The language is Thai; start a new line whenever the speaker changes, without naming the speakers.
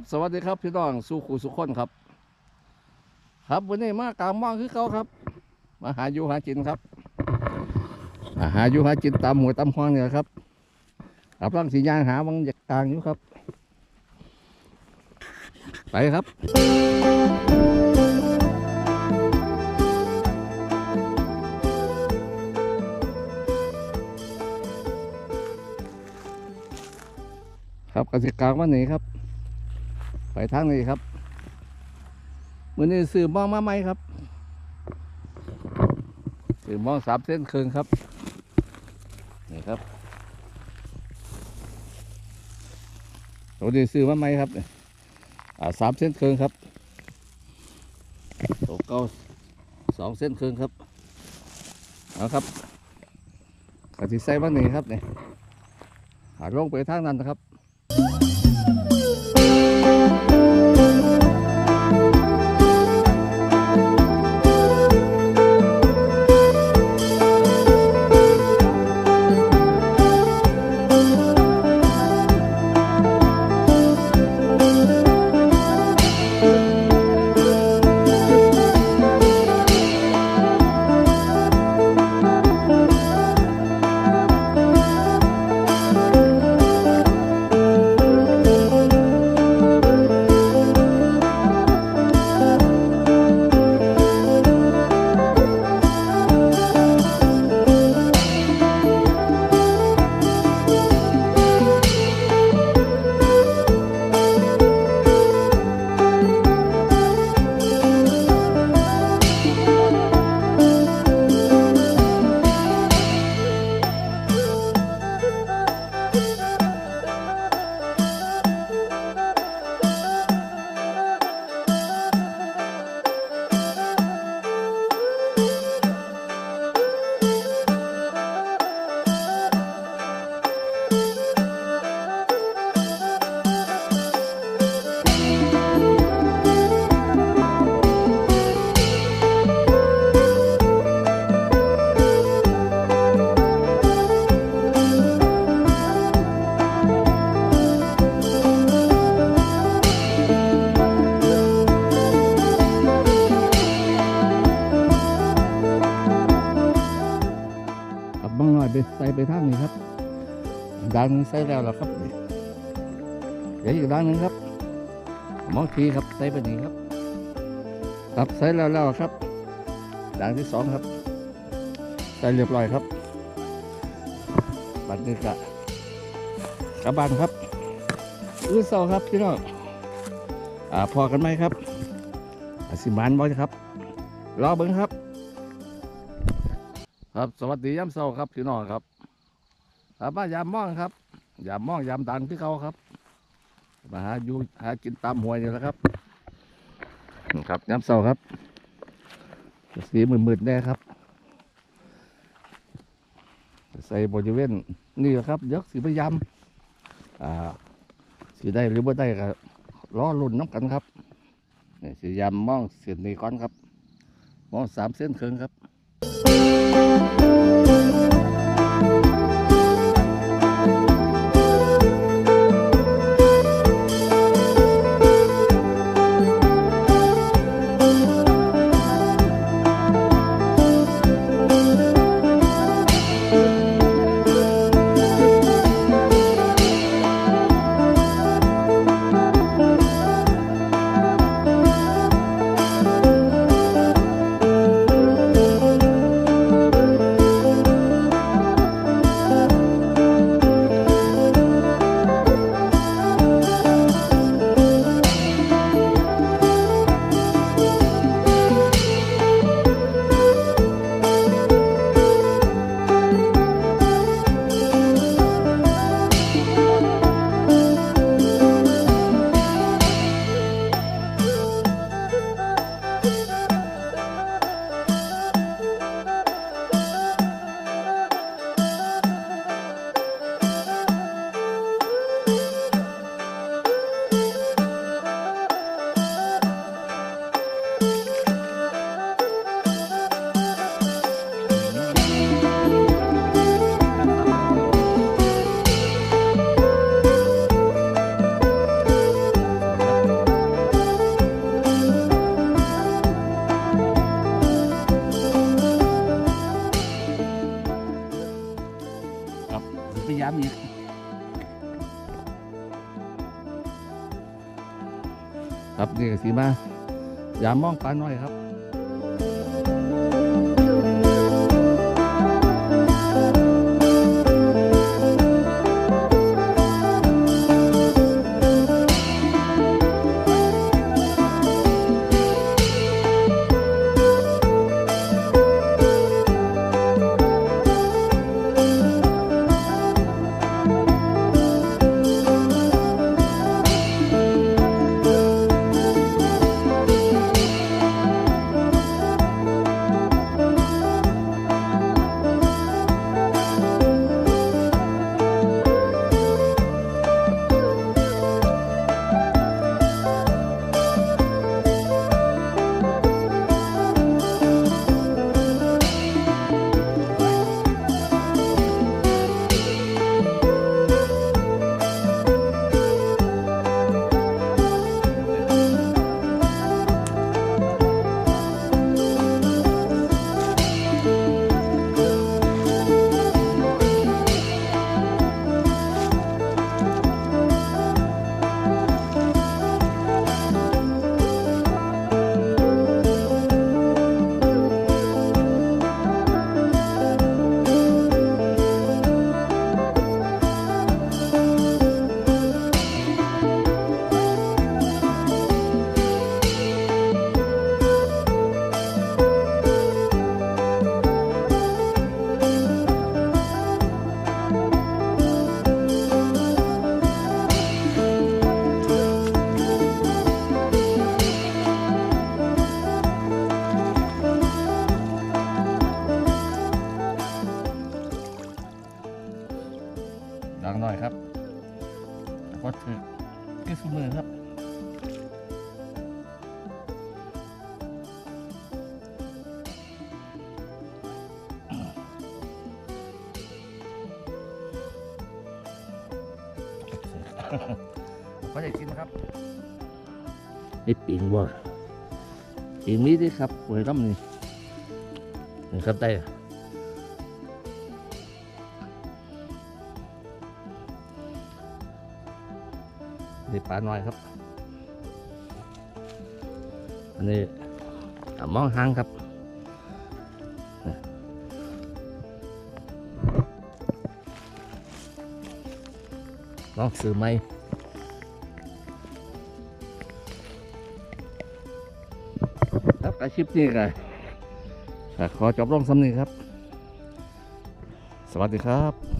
ับสวัสดีครับพี่น้องสู้ขู่สุขคนครับ ครับวันนี้มากลางม่องคือเขาครับ มาหาอยู่หากินครับมาหาอยู่หากินตามหัวยตามห้องเนี่ยครับกับร่างสียางหาบางอยากกลางอยู่ครับ ไปครับครับกสิกลางวันนี้ครับ ทางนี้ครับมือนี้ซื้อมองมาไหมครับซื้อมองสามเส้นครึ่งครับ นี่ครับตัวนี้ซื้อมาไหมครับอ่าสามเส้นครึ่งครับตัวเก้าสองเส้นครึ่งครับเอาครับกสิใส่บ้านนี้ครับเนี่ยหาลงไปทางนั้นนะครับ ดังหนึ่งใส่แล้วล่ะครับเดี๋ยวอีกดังหนึ่งครับมองทีครับใส่ไปนี่ครับครับใส่แล้วแล้วครับดังที่สองครับใส่เรียบร้อยครับบัดนี้กะกระบานครับอื้อเศร้าครับพี่น้องอ่าพอกันไหมครับอาสิมานบอยครับรอเบิ้งครับ ครับสวัสดียามเช้าครับพี่น้องครับ ครับมายามม่องครับ ยามม่องยามดังที่เขาครับ มาหาอยู่หากินตามหวยนี่แหละครับครับยามเช้าครับ สีมืดๆแน่ครับ ใส่บริเวณนี่แหละครับเดี๋ยกสีพยายามอ่าสีได้หรือไม่ได้ก็ล้อลุ่นน้ำกันครับนี่สียามม่องเส้นนี้ก่อนครับม่องสามเส้นครึ่งครับ นี่สีมาอย่ามองปลาน้อยครับ ดังหน่อยครับแล้วก็ถือที่สุมือครับก็ได้กินครับนี่ปิงบ่ปิงนี้ดิครับหวยร่ำนี่นี่ครับได้ นี่ปลาหน้อยครับ อันนี้มองหางครับลองซื้อไหมครับอาชีพนี้ก็ขอจบลงสำนึกครับ สวัสดีครับ